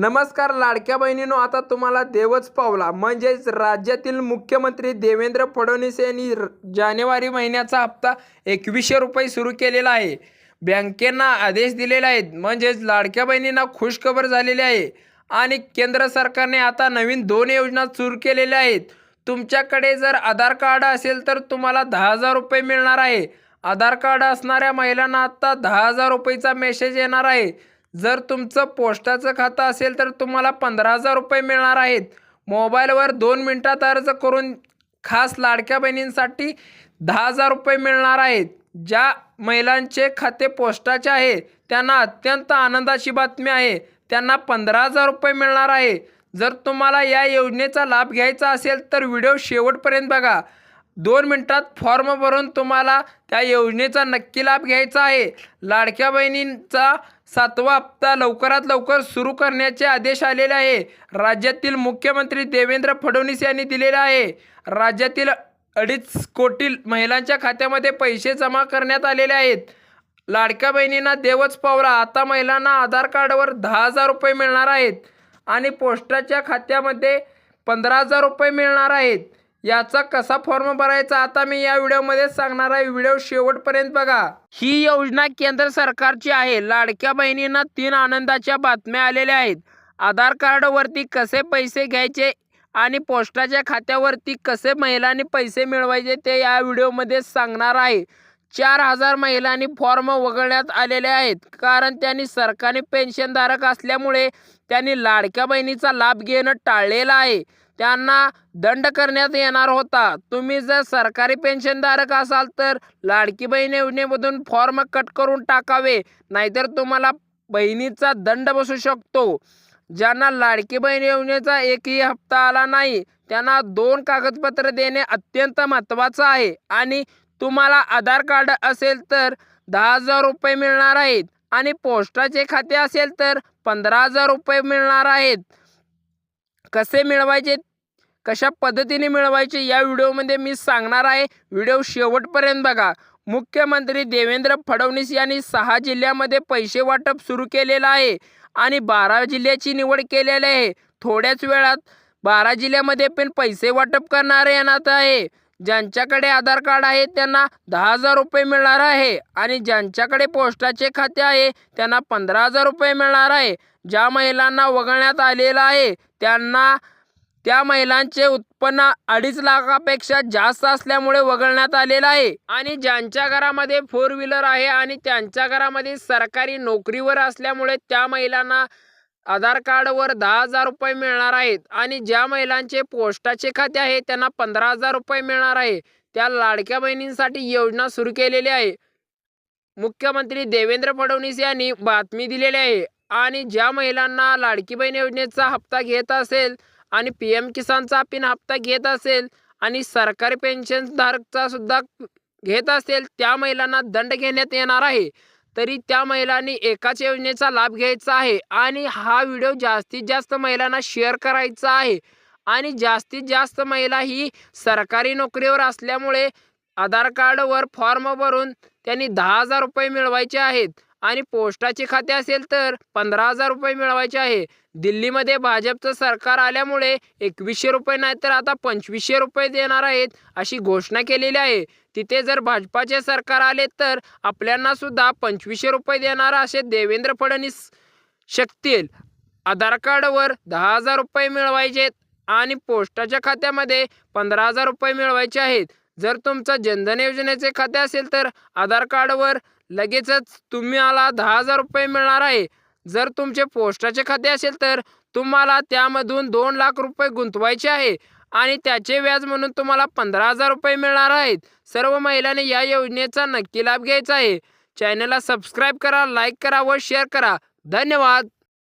नमस्कार लाडक्या बहिणीनो आता तुम्हाला देवच पावला. म्हणजेच राज्यातील मुख्यमंत्री देवेंद्र फडणवीस यांनी र- जानेवारी महिन्याचा हप्ता एकवीसशे रुपये सुरू केलेला आहे. बँकेंना आदेश दिलेले आहेत. म्हणजेच लाडक्या बहिणींना खुशखबर झालेली आहे. आणि केंद्र सरकारने आता नवीन दोन योजना सुरू केलेल्या आहेत. तुमच्याकडे जर आधार कार्ड असेल तर तुम्हाला दहा हजार रुपये मिळणार आहे. आधार कार्ड असणाऱ्या महिलांना आत्ता दहा हजार रुपयेचा मेसेज येणार आहे. जर तुमचं पोस्टाचं खातं असेल तर तुम्हाला पंधरा हजार रुपये मिळणार आहेत. मोबाईलवर दोन मिनटात अर्ज करून खास लाडक्या बहिणींसाठी दहा हजार रुपये मिळणार आहेत. ज्या महिलांचे खाते पोस्टाचे आहे त्यांना अत्यंत आनंदाची बातमी आहे. त्यांना पंधरा हजार रुपये मिळणार आहे. जर तुम्हाला या योजनेचा लाभ घ्यायचा असेल तर व्हिडिओ शेवटपर्यंत बघा. दोन मिनटात फॉर्म भरून तुम्हाला त्या योजनेचा नक्की लाभ घ्यायचा आहे. लाडक्या बहिणींचा सातवा हप्ता लवकरात लवकर सुरू करण्याचे आदेश आलेले आहे. राज्यातील मुख्यमंत्री देवेंद्र फडणवीस यांनी दिलेला आहे. राज्यातील अडीच कोटी महिलांच्या खात्यामध्ये पैसे जमा करण्यात आलेले आहेत. लाडक्या बहिणींना देवच पावला. आता महिलांना आधार कार्डवर दहा हजार रुपये मिळणार आहेत. आणि पोस्टाच्या खात्यामध्ये पंधरा हजार रुपये मिळणार आहेत. याचा कसा फॉर्म भरायचा आता मी या व्हिडिओमध्ये सांगणार आहे. व्हिडिओ शेवटपर्यंत बघा. ही योजना केंद्र सरकारची आहे. लाडक्या बहिणींना तीन आनंदाच्या बातम्या आलेल्या आहेत. आधार कार्डवरती कसे पैसे घ्यायचे आणि पोस्टाच्या खात्यावरती कसे महिलांनी पैसे मिळवायचे ते या व्हिडिओमध्ये सांगणार आहे. चार हजार महिलांनी फॉर्म वगळण्यात आलेले आहेत. कारण त्यांनी सरकारी पेन्शनधारक असल्यामुळे त्यांनी लाडक्या बहिणीचा लाभ घेणं टाळलेलं आहे. त्यांना दंड करण्यात येणार होता. तुम्ही जर सरकारी पेन्शनधारक असाल तर लाडकी बहीण योजनेमधून फॉर्म कट करून टाकावे नाहीतर तुम्हाला बहिणीचा दंड बसू शकतो. ज्यांना लाडकी बहीण योजनेचा एकही हप्ता आला नाही त्यांना दोन कागदपत्र देणे अत्यंत महत्त्वाचं आहे. आणि तुम्हाला आधार कार्ड असेल तर दहा हजार रुपये मिळणार आहेत. आणि पोस्टाचे खाते असेल तर पंधरा हजार रुपये मिळणार आहेत. कसे मिळवायचे कशा पद्धतीने मिळवायचे या व्हिडिओमध्ये मी सांगणार आहे. व्हिडिओ शेवटपर्यंत बघा. मुख्यमंत्री देवेंद्र फडणवीस यांनी सहा जिल्ह्यामध्ये पैसे वाटप सुरू केलेलं आहे आणि बारा जिल्ह्याची निवड केलेली आहे. थोड्याच वेळात बारा जिल्ह्यामध्ये पण पैसे वाटप करणारे येणार आहे. ज्यांच्याकडे आधार कार्ड आहे त्यांना दहा हजार रुपये मिळणार आहे आणि ज्यांच्याकडे पोस्टाचे खाते आहे त्यांना पंधरा हजार रुपये मिळणार आहे. ज्या महिलांना वगळण्यात आलेलं आहे त्यांना त्या महिलांचे उत्पन्न अडीच लाखापेक्षा जास्त असल्यामुळे वगळण्यात आलेलं आहे. आणि ज्यांच्या घरामध्ये फोर व्हीलर आहे आणि त्यांच्या घरामध्ये सरकारी नोकरीवर असल्यामुळे त्या महिलांना आधार कार्डवर दहा हजार रुपये मिळणार आहेत. आणि ज्या महिलांचे पोस्टाचे खाते आहे त्यांना पंधरा हजार रुपये मिळणार आहे. त्या लाडक्या बहिणींसाठी योजना सुरू केलेली आहे. मुख्यमंत्री देवेंद्र फडणवीस यांनी बातमी दिलेली आहे. आणि ज्या महिलांना लाडकी बहीण योजनेचा हप्ता घेत असेल आणि पी एम किसानचा पिन हप्ता घेत असेल आणि सरकारी पेन्शनधारकचा सुद्धा घेत असेल त्या महिलांना दंड घेण्यात येणार आहे. तरी त्या महिलांनी एकाच योजनेचा लाभ घ्यायचा आहे आणि हा व्हिडिओ जास्तीत जास्त महिलांना शेअर करायचा आहे. आणि जास्तीत जास्त महिला ही सरकारी नोकरीवर असल्यामुळे आधार कार्डवर फॉर्म भरून त्यांनी दहा हजार रुपये मिळवायचे आहेत. आणि पोस्टाचे खाते असेल तर पंधरा हजार रुपये मिळवायचे आहे. दिल्लीमध्ये भाजपचं सरकार आल्यामुळे एकवीसशे रुपये नाही तर आता पंचवीसशे रुपये देणार आहेत अशी घोषणा केलेली आहे. तिथे जर भाजपाचे सरकार आले तर आपल्यांना सुद्धा पंचवीसशे रुपये देणार असे देवेंद्र फडणवीस शकतील. आधार कार्डवर दहा हजार रुपये मिळवायचे आणि पोस्टाच्या खात्यामध्ये पंधरा हजार रुपये मिळवायचे आहेत. जर तुमचं जनधन योजनेचे खाते असेल तर आधार कार्डवर लगेचच तुम्हाला दहा हजार रुपये मिळणार आहे. जर तुमचे पोस्टाचे खाते असेल तर तुम्हाला त्यामधून दोन लाख रुपये गुंतवायचे आहे. आणि त्याचे व्याज म्हणून तुम्हाला पंधरा हजार रुपये मिळणार आहेत. सर्व महिलांनी या योजनेचा नक्की लाभ घ्यायचा आहे. चॅनलला सबस्क्राईब करा लाईक करा व शेअर करा. धन्यवाद.